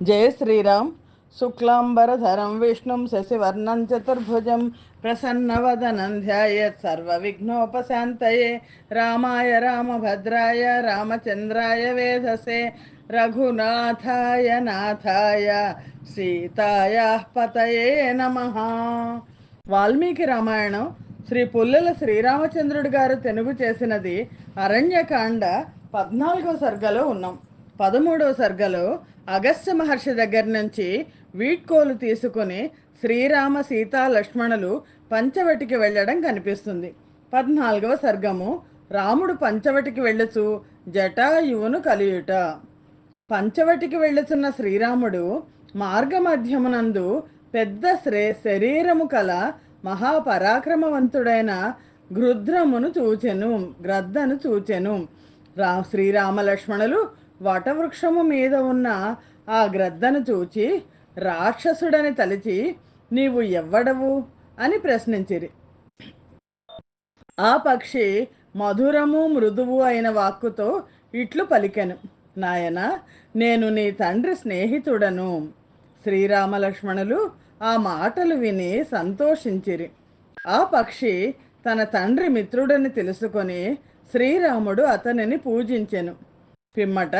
జయ శ్రీరామ్ శుక్లాంబరధరం విష్ణుం శశివర్ణం చతుర్భుజం ప్రసన్నవదనం ధ్యాయత్ సర్వవిఘ్నోపశాంతయే రామాయ రామభద్రాయ రామచంద్రాయ వేధసే రఘునాథాయ నాథాయ సీతాయ పతయే నమ వాల్మీకి రామాయణం శ్రీ పుల్లెల శ్రీరామచంద్రుడు గారు తెనుగు చేసినది అరణ్యకాండ పద్నాలుగో సర్గలో ఉన్నాం. పదమూడవ సర్గలో అగస్త్య మహర్షి దగ్గర నుంచి వీడ్కోలు తీసుకుని శ్రీరామ సీతా లక్ష్మణులు పంచవటికి వెళ్ళడం కనిపిస్తుంది. పద్నాలుగవ సర్గము. రాముడు పంచవటికి వెళ్ళుచు జటాయువును కలియుట. పంచవటికి వెళ్ళుచున్న శ్రీరాముడు మార్గమధ్యమునందు పెద్ద శ్రే శరీరము కల మహాపరాక్రమవంతుడైన గృద్రమును చూచెను గ్రద్దను చూచెను. రా శ్రీరామలక్ష్మణులు వటవృక్షము మీద ఉన్న ఆ గ్రద్దను చూచి రాక్షసుడని తలిచి నీవు ఎవ్వడవు? అని ప్రశ్నించిరి. ఆ పక్షి మధురము మృదువు అయిన వాక్కుతో ఇట్లు పలికెను. నాయన నేను నీ తండ్రి స్నేహితుడను. శ్రీరామలక్ష్మణులు ఆ మాటలు విని సంతోషించిరి. ఆ పక్షి తన తండ్రి మిత్రుడని తెలుసుకొని శ్రీరాముడు అతనిని పూజించెను. పిమ్మట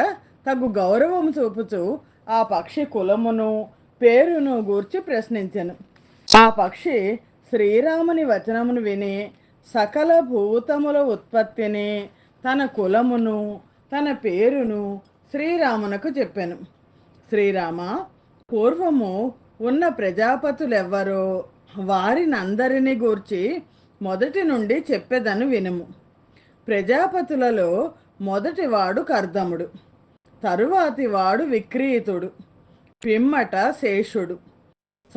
తగు గౌరవం చూపుచూ ఆ పక్షి కులమును పేరును గూర్చి ప్రశ్నించను. ఆ పక్షి శ్రీరాముని వచనమును విని సకల భూతముల ఉత్పత్తిని తన కులమును తన పేరును శ్రీరామునకు చెప్పాను. శ్రీరామ పూర్వము ఉన్న ప్రజాపతులెవ్వరో వారినందరిని గూర్చి మొదటి నుండి చెప్పేదను వినుము. ప్రజాపతులలో మొదటివాడు కర్దముడు తరువాతి వాడు విక్రీతుడు పిమ్మట శేషుడు.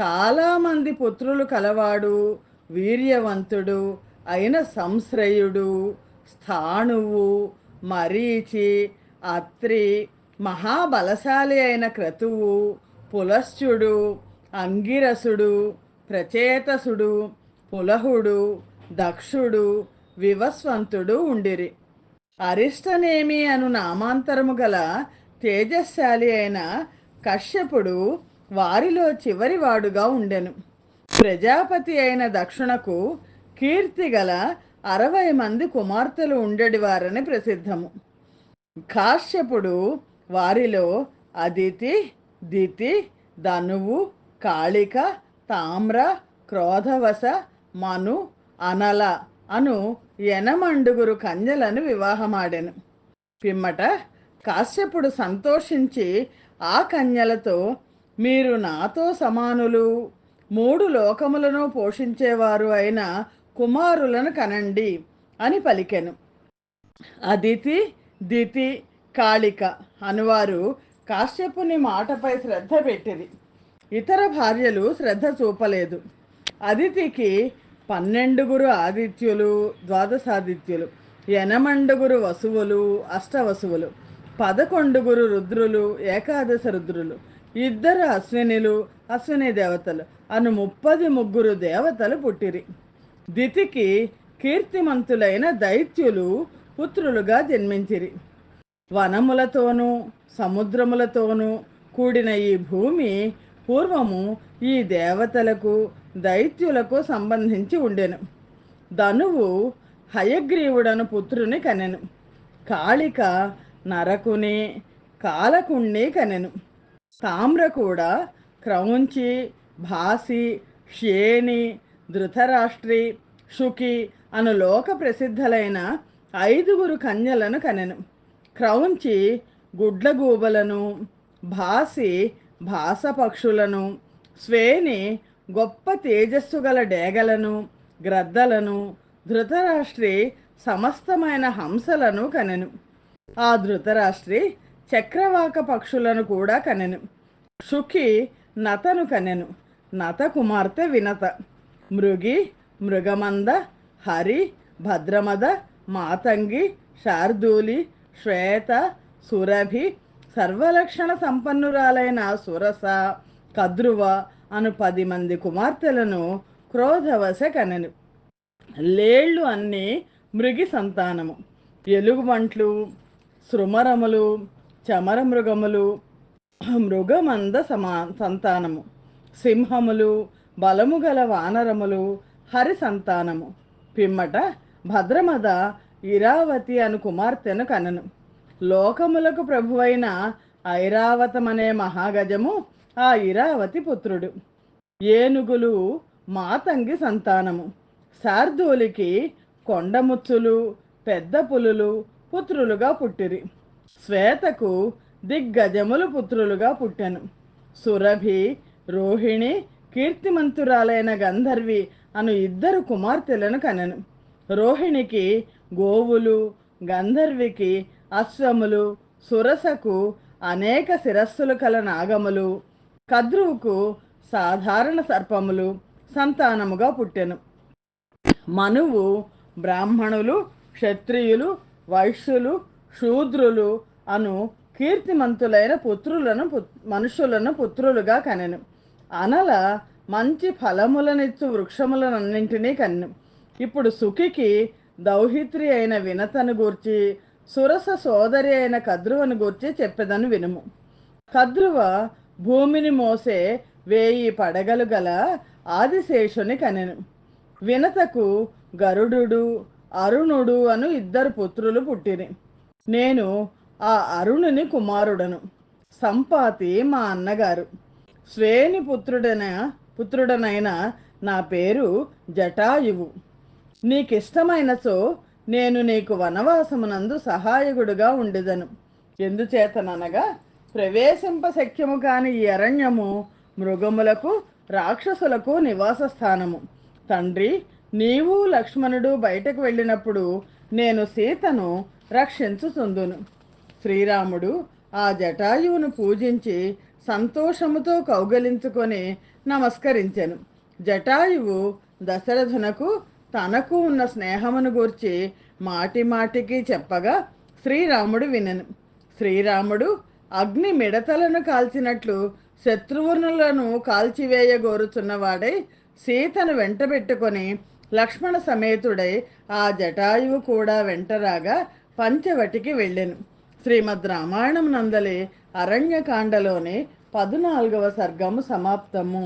చాలామంది పుత్రులు కలవాడు వీర్యవంతుడు అయిన సంశ్రయుడు స్థాణువు మరీచి అత్రి మహాబలశాలి అయిన క్రతువు పులశ్చుడు అంగిరసుడు ప్రచేతసుడు పులహుడు దక్షుడు వివస్వంతుడు ఉండిరి. అరిష్టనేమి అను నామాంతరము గల తేజశాలి అయిన కశ్యపుడు వారిలో చివరివాడుగా ఉండెను. ప్రజాపతి అయిన దక్షిణకు కీర్తి గల అరవై మంది కుమార్తెలు ఉండేటివారని ప్రసిద్ధము. కాశ్యపుడు వారిలో అదితి దితి ధనువు కాళిక తామ్ర క్రోధవశ మను అనల అను ఎనమండుగురు కన్యలను వివాహమాడెను. పిమ్మట కాశ్యపుడు సంతోషించి ఆ కన్యలతో మీరు నాతో సమానులు. మూడు లోకములను పోషించేవారు అయిన కుమారులను కనండి అని పలికెను. అదితి దితి కాళిక అనువారు కాశ్యపుని మాటపై శ్రద్ధ పెట్టిరి. ఇతర భార్యలు శ్రద్ధ చూపలేదు. అదితికి పన్నెండుగురు ఆదిత్యులు ద్వాదశాదిత్యులు ఎనమండుగురు వసువులు అష్టవసువులు పదకొండుగురు రుద్రులు ఏకాదశ రుద్రులు ఇద్దరు అశ్వినిలు అశ్విని దేవతలు అను ముప్పది ముగ్గురు దేవతలు పుట్టిరి. దితికి కీర్తిమంతులైన దైత్యులు పుత్రులుగా జన్మించిరి. వనములతోనూ సముద్రములతోనూ కూడిన ఈ భూమి పూర్వము ఈ దేవతలకు దైత్యులకు సంబంధించి ఉండెను. ధనువు హయగ్రీవుడను పుత్రుని కనెను. కాళిక నరకుని కాలకుణ్ణి కనెను. తామ్ర కూడా క్రౌంచి భాసి షేని ధృతరాష్ట్రి శుకి అను లోక ప్రసిద్ధులైన ఐదుగురు కన్యలను కనెను. క్రౌంచి గుడ్లగూబలను భాసి భాసపక్షులను శ్వేణి గొప్ప తేజస్సు గల డేగలను గ్రద్దలను ధృతరాష్ట్రి సమస్తమైన హంసలను కనెను. ఆ ధృతరాష్ట్రి చక్రవాక పక్షులను కూడా కనెను. సుఖి నతను కనెను. నత కుమార్తె వినత. మృగి మృగమంద హరి భద్రమద మాతంగి శార్దూలి శ్వేత సురభి సర్వలక్షణ సంపన్నురాలైన సురస కద్రువ అను పది మంది కుమార్తెలను క్రోధవశ కనెను. లేళ్ళు అన్నీ మృగి సంతానము. ఎలుగుబంట్లు శృమరములు చమర మృగములు మృగమంద సమా సంతానము. సింహములు బలము గల వానరములు హరి సంతానము. పిమ్మట భద్రమద ఇరావతి అను కుమార్తెను కనను. లోకములకు ప్రభువైన ఐరావతమనే మహాగజము ఆ ఇరావతి పుత్రుడు. ఏనుగులు మాతంగి సంతానము. శార్దూలికి కొండముచ్చులు పెద్ద పులులు పుత్రులుగా పుట్టిరి. శ్వేతకు దిగ్గజములు పుత్రులుగా పుట్టెను. సురభి రోహిణి కీర్తిమంతురాలైన గంధర్వి అను ఇద్దరు కుమార్తెలను కనెను. రోహిణికి గోవులు గంధర్వికి అశ్వములు సురసకు అనేక శిరస్సులు కల నాగములు కద్రువుకు సాధారణ సర్పములు సంతానముగా పుట్టెను. మనువు బ్రాహ్మణులు క్షత్రియులు వైశ్యులు శూద్రులు అను కీర్తిమంతులైన పుత్రులను మనుషులను పుత్రులుగా కనెను. అనల మంచి ఫలములనిచ్చు వృక్షములనన్నింటినీ కన్ను ఇప్పుడు సుఖికి దౌహిత్రి అయిన వినతను గూర్చి సురస సోదరి అయిన కద్రువను గూర్చి చెప్పెదను వినుము. కద్రువ భూమిని మోసే వేయి పడగలు గల ఆదిశేషుని కనెను. వినతకు గరుడు అరుణుడు అను ఇద్దరు పుత్రులు పుట్టిరి. నేను ఆ అరుణుని కుమారుడను. సంపాతి మా అన్నగారు. శ్వేని పుత్రుడైన పుత్రుడనైన నా పేరు జటాయువు. నీకిష్టమైనచో నేను నీకు వనవాసమునందు సహాయకుడుగా ఉండేదను. ఎందుచేతననగా ప్రవేశింప శక్యము కాని ఈ అరణ్యము మృగములకు రాక్షసులకు నివాస స్థానము. తండ్రి నీవు లక్ష్మణుడు బయటకు వెళ్ళినప్పుడు నేను సీతను రక్షించుచుందును. శ్రీరాముడు ఆ జటాయువును పూజించి సంతోషముతో కౌగలించుకొని నమస్కరించెను. జటాయువు దశరథునకు తనకు ఉన్న స్నేహమును గూర్చి మాటి మాటికి చెప్పగా శ్రీరాముడు వినను. శ్రీరాముడు అగ్ని మిడతలను కాల్చినట్లు శత్రువులను కాల్చివేయగోరుచున్నవాడై సీతను వెంటబెట్టుకొని లక్ష్మణ సమేతుడై ఆ జటాయువు కూడా వెంటరాగా పంచవటికి వెళ్ళెను. శ్రీమద్ రామాయణం నందలి అరణ్యకాండలోని పద్నాలుగవ సర్గము సమాప్తము.